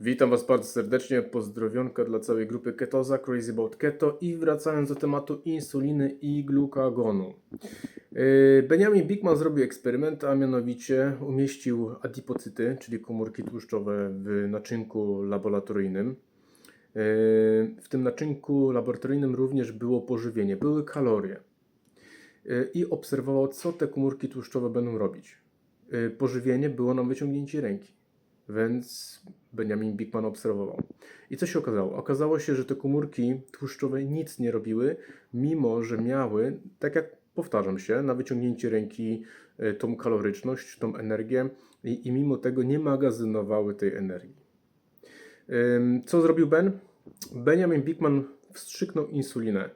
Witam Was bardzo serdecznie, pozdrowionka dla całej grupy Ketoza, Crazy About Keto i wracając do tematu insuliny i glukagonu. Yy, Benjamin Bigman zrobił eksperyment, a mianowicie umieścił adipocyty, czyli komórki tłuszczowe w naczynku laboratoryjnym. Yy, W tym naczynku laboratoryjnym również było pożywienie, były kalorie. Yy, I obserwował, co te komórki tłuszczowe będą robić. Pożywienie było na wyciągnięcie ręki. Więc Benjamin Bigman obserwował. I co się okazało? Okazało się, że te komórki tłuszczowe nic nie robiły, mimo że miały, tak jak powtarzam się, na wyciągnięcie ręki e, tą kaloryczność, tą energię i, i mimo tego nie magazynowały tej energii. Co zrobił Ben? Benjamin Bigman wstrzyknął insulinę.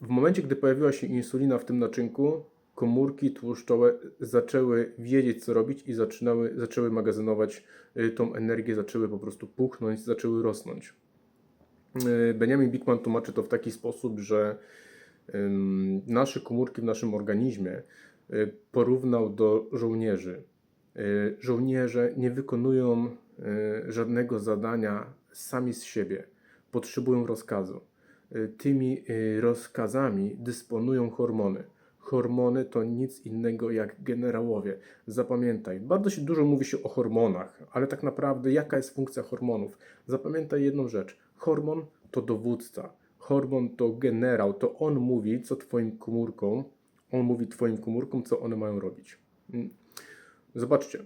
W momencie, gdy pojawiła się insulina w tym naczynku, komórki tłuszczowe zaczęły wiedzieć, co robić i zaczynały, zaczęły magazynować y, tą energię, zaczęły po prostu puchnąć, zaczęły rosnąć. Y, Benjamin Bigman tłumaczy to w taki sposób, że nasze komórki w naszym organizmie y, porównał do żołnierzy. Żołnierze nie wykonują żadnego zadania sami z siebie, potrzebują rozkazu. Tymi rozkazami dysponują hormony. Hormony to nic innego jak generałowie. Zapamiętaj, bardzo się dużo mówi się o hormonach, ale tak naprawdę jaka jest funkcja hormonów? Zapamiętaj jedną rzecz. Hormon to dowódca. Hormon to generał. To on mówi, co twoim komórkom, on mówi twoim komórkom, co one mają robić. Mm. Zobaczcie,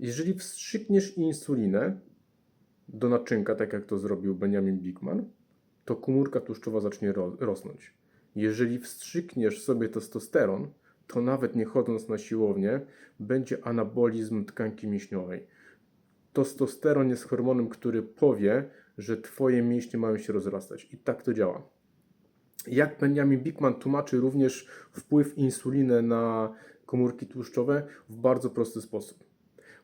jeżeli wstrzykniesz insulinę do naczynka, tak jak to zrobił Benjamin Bigman, to komórka tłuszczowa zacznie ro- rosnąć. Jeżeli wstrzykniesz sobie testosteron, to nawet nie chodząc na siłownię, będzie anabolizm tkanki mięśniowej. Testosteron jest hormonem, który powie, że Twoje mięśnie mają się rozrastać. I tak to działa. Jak Benjamin Bigman tłumaczy również wpływ insuliny na komórki tłuszczowe w bardzo prosty sposób.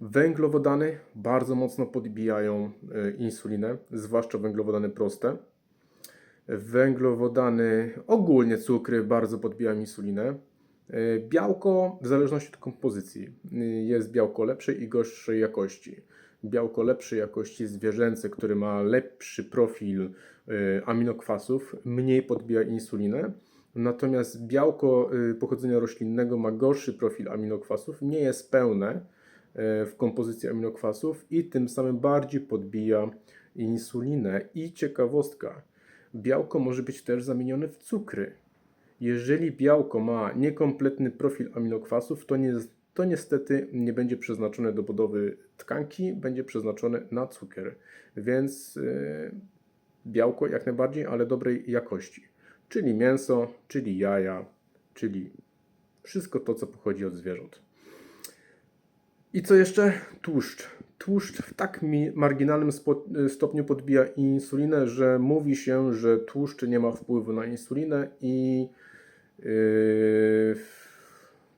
Węglowodany bardzo mocno podbijają e, insulinę, zwłaszcza węglowodany proste. Węglowodany, ogólnie cukry bardzo podbijają insulinę. E, Białko, w zależności od kompozycji, y, jest białko lepszej i gorszej jakości. Białko lepszej jakości zwierzęce, które ma lepszy profil y, aminokwasów, mniej podbija insulinę. Natomiast białko pochodzenia roślinnego ma gorszy profil aminokwasów, nie jest pełne w kompozycji aminokwasów i tym samym bardziej podbija insulinę. I ciekawostka, białko może być też zamienione w cukry. Jeżeli białko ma niekompletny profil aminokwasów, to, nie, to niestety nie będzie przeznaczone do budowy tkanki, będzie przeznaczone na cukier. Więc yy, białko jak najbardziej, ale dobrej jakości. Czyli mięso, czyli jaja, czyli wszystko to, co pochodzi od zwierząt. I co jeszcze? Tłuszcz. Tłuszcz w tak marginalnym stopniu podbija insulinę, że mówi się, że tłuszcz nie ma wpływu na insulinę i yy,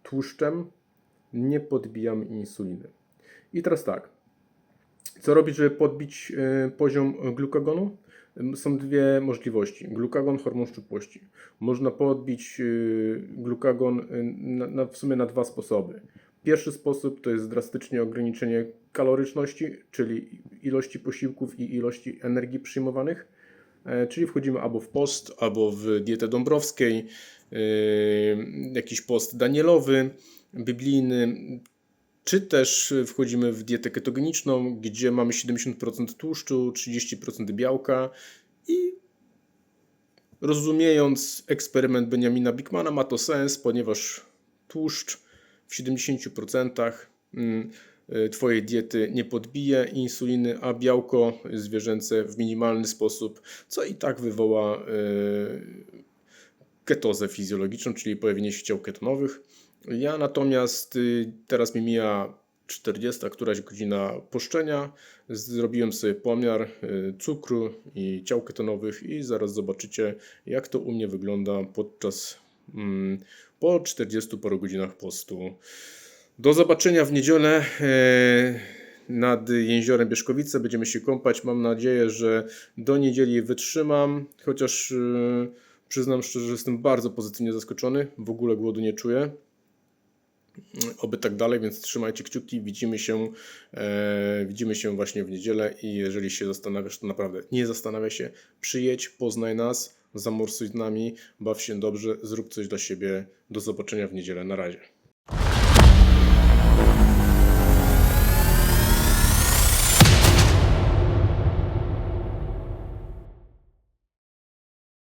tłuszczem nie podbijamy insuliny. I teraz tak. Co robić, żeby podbić yy, poziom glukagonu? Są dwie możliwości. Glukagon, hormon szczupłości. Można podbić yy, glukagon na, na, w sumie na dwa sposoby. Pierwszy sposób to jest drastycznie ograniczenie kaloryczności, czyli ilości posiłków i ilości energii przyjmowanych. E, Czyli wchodzimy albo w post, albo w dietę dąbrowskiej, yy, jakiś post danielowy, biblijny, czy też wchodzimy w dietę ketogeniczną, gdzie mamy 70% tłuszczu, 30% białka i rozumiejąc eksperyment Benjamina Bigmana ma to sens, ponieważ tłuszcz w 70% mm, y, Twojej diety nie podbije insuliny, a białko zwierzęce w minimalny sposób, co i tak wywoła y, ketozę fizjologiczną, czyli pojawienie się ciał ketonowych. Ja natomiast y, teraz mi mija 40 któraś godzina poszczenia. Zrobiłem sobie pomiar cukru i ciał ketonowych i zaraz zobaczycie jak to u mnie wygląda podczas po 40 paru godzinach postu. Do zobaczenia w niedzielę e, nad jeziorem Bieszkowice. Będziemy się kąpać. Mam nadzieję, że do niedzieli wytrzymam, chociaż e, przyznam szczerze, że jestem bardzo pozytywnie zaskoczony. W ogóle głodu nie czuję. Oby tak dalej, więc trzymajcie kciuki, widzimy się, e, widzimy się właśnie w niedzielę i jeżeli się zastanawiasz, to naprawdę nie zastanawiaj się, przyjedź, poznaj nas, zamorsuj z nami, baw się dobrze, zrób coś dla siebie, do zobaczenia w niedzielę, na razie.